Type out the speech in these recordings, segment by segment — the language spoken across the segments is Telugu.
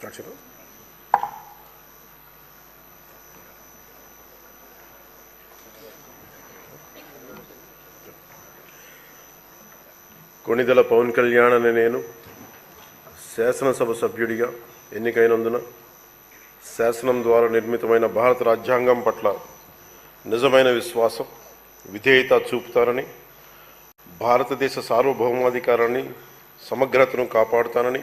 స్టార్ట్ కొణిదల పవన్ కళ్యాణ్ అనే నేను శాసనసభ సభ్యుడిగా ఎన్నికైనందున శాసనం ద్వారా నిర్మితమైన భారత రాజ్యాంగం పట్ల నిజమైన విశ్వాసం విధేయత చూపుతానని భారతదేశ సార్వభౌమాధికారాన్ని సమగ్రతను కాపాడుతానని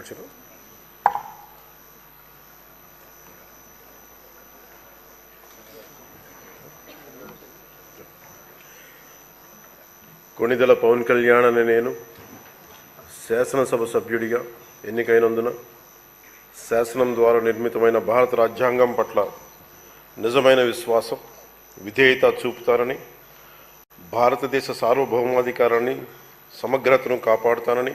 స్టార్ట్ కొణిదల పవన్ కళ్యాణ్ అనే నేను శాసనసభ సభ్యుడిగా ఎన్నికైనందున శాసనం ద్వారా నిర్మితమైన భారత రాజ్యాంగం పట్ల నిజమైన విశ్వాసం విధేయత చూపుతానని భారతదేశ సార్వభౌమాధికారాన్ని సమగ్రతను కాపాడుతానని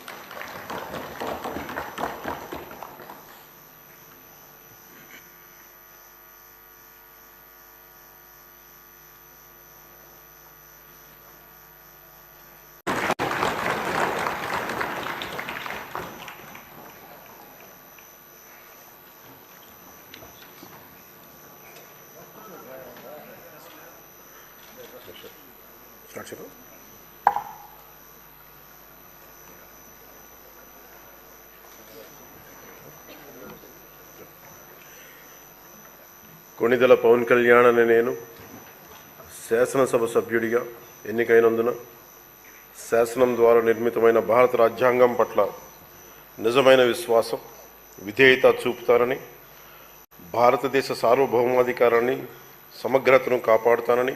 స్టార్ట్ కొణిదల కొణిదెల పవన్ కళ్యాణ్ అనే నేను శాసనసభ సభ్యుడిగా ఎన్నికైనందున శాసనం ద్వారా నిర్మితమైన భారత రాజ్యాంగం పట్ల నిజమైన విశ్వాసం విధేయత చూపుతానని భారతదేశ సార్వభౌమాధికారాన్ని సమగ్రతను కాపాడుతానని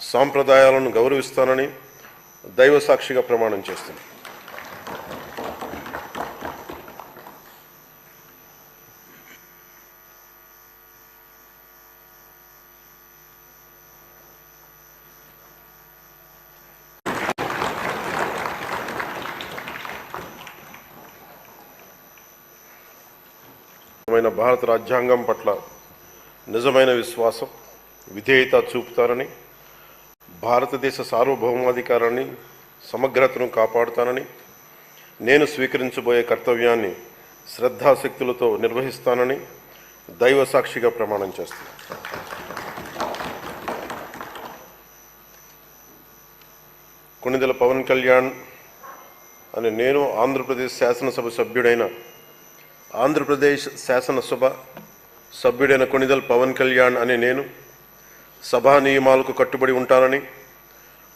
సాంప్రదాయాలను గౌరవిస్తానని దైవ సాక్షిగా ప్రమాణం చేస్తున్నాను నిజమైన భారత రాజ్యాంగం పట్ల నిజమైన విశ్వాసం విధేయత చూపుతారని భారతదేశ సార్వభౌమాధికారాన్ని సమగ్రతను కాపాడుతానని నేను స్వీకరించబోయే కర్తవ్యాన్ని శ్రద్ధాశక్తులతో నిర్వహిస్తానని దైవ సాక్షిగా ప్రమాణం చేస్తాను కొణిదెల పవన్ కళ్యాణ్ అని నేను ఆంధ్రప్రదేశ్ శాసనసభ సభ్యుడైన ఆంధ్రప్రదేశ్ శాసనసభ సభ్యుడైన కొణిదల్ పవన్ కళ్యాణ్ అనే నేను సభా నియమాలకు కట్టుబడి ఉంటానని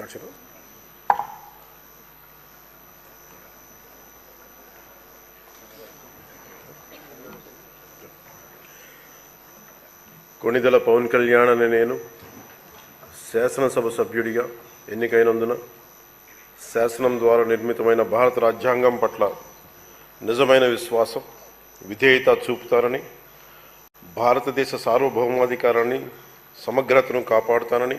సాక్షిగా కొణిదల పవన్ కళ్యాణ్ అనే నేను శాసనసభ సభ్యుడిగా ఎన్నికైనందున శాసనం ద్వారా నిర్మితమైన భారత రాజ్యాంగం పట్ల నిజమైన విశ్వాసం విధేయత చూపుతారని భారతదేశ సార్వభౌమాధికారాన్ని సమగ్రతను కాపాడుతానని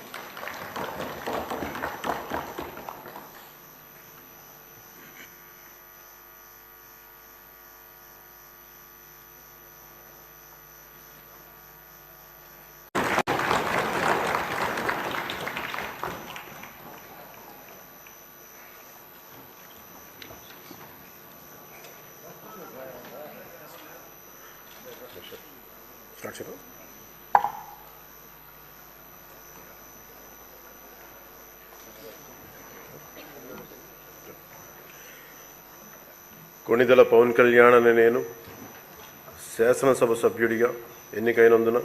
సాక్షిగా కొణిదల పవన్ కళ్యాణ్ అనే నేను శాసనసభ సభ్యుడిగా ఎన్నికైనందున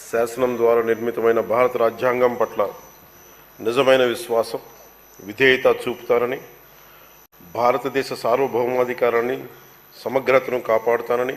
శాసనం ద్వారా నిర్మితమైన భారత రాజ్యాంగం పట్ల నిజమైన విశ్వాసం విధేయత చూపుతానని భారతదేశ సార్వభౌమాధికారాన్ని సమగ్రతను కాపాడుతానని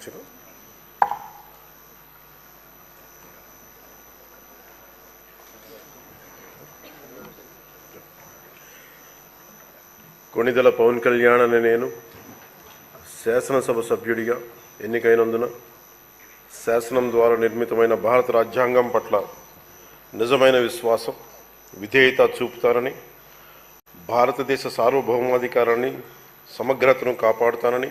స్టార్ట్ కొణిదల కొణిదెల పవన్ కళ్యాణ్ అనే నేను శాసనసభ సభ్యుడిగా ఎన్నికైనందున శాసనం ద్వారా నిర్మితమైన భారత రాజ్యాంగం పట్ల నిజమైన విశ్వాసం విధేయత చూపుతానని భారతదేశ సార్వభౌమాధికారాన్ని సమగ్రతను కాపాడుతానని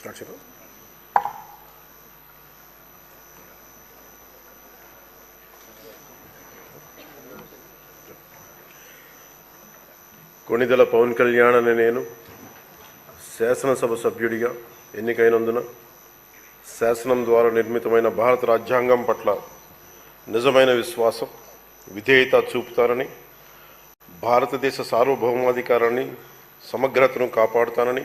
స్టార్ట్ చేద్దాం కొణిదెల పవన్ కళ్యాణ్ అనే నేను శాసనసభ సభ్యుడిగా ఎన్నికైనందున శాసనం ద్వారా నిర్మితమైన భారత రాజ్యాంగం పట్ల నిజమైన విశ్వాసం విధేయత చూపుతానని భారతదేశ సార్వభౌమాధికారాన్ని సమగ్రతను కాపాడుతానని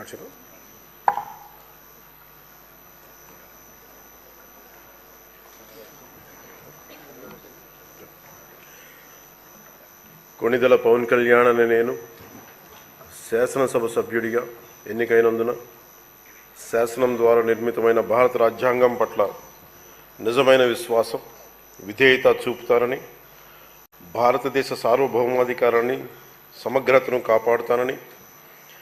స్టార్ట్ చేద్దాం కొణిదెల పవన్ కళ్యాణ్ అనే నేను శాసనసభ సభ్యుడిగా ఎన్నికైనందున శాసనం ద్వారా నిర్మితమైన భారత రాజ్యాంగం పట్ల నిజమైన విశ్వాసం విధేయత చూపుతానని భారతదేశ సార్వభౌమాధికారాన్ని సమగ్రతను కాపాడుతానని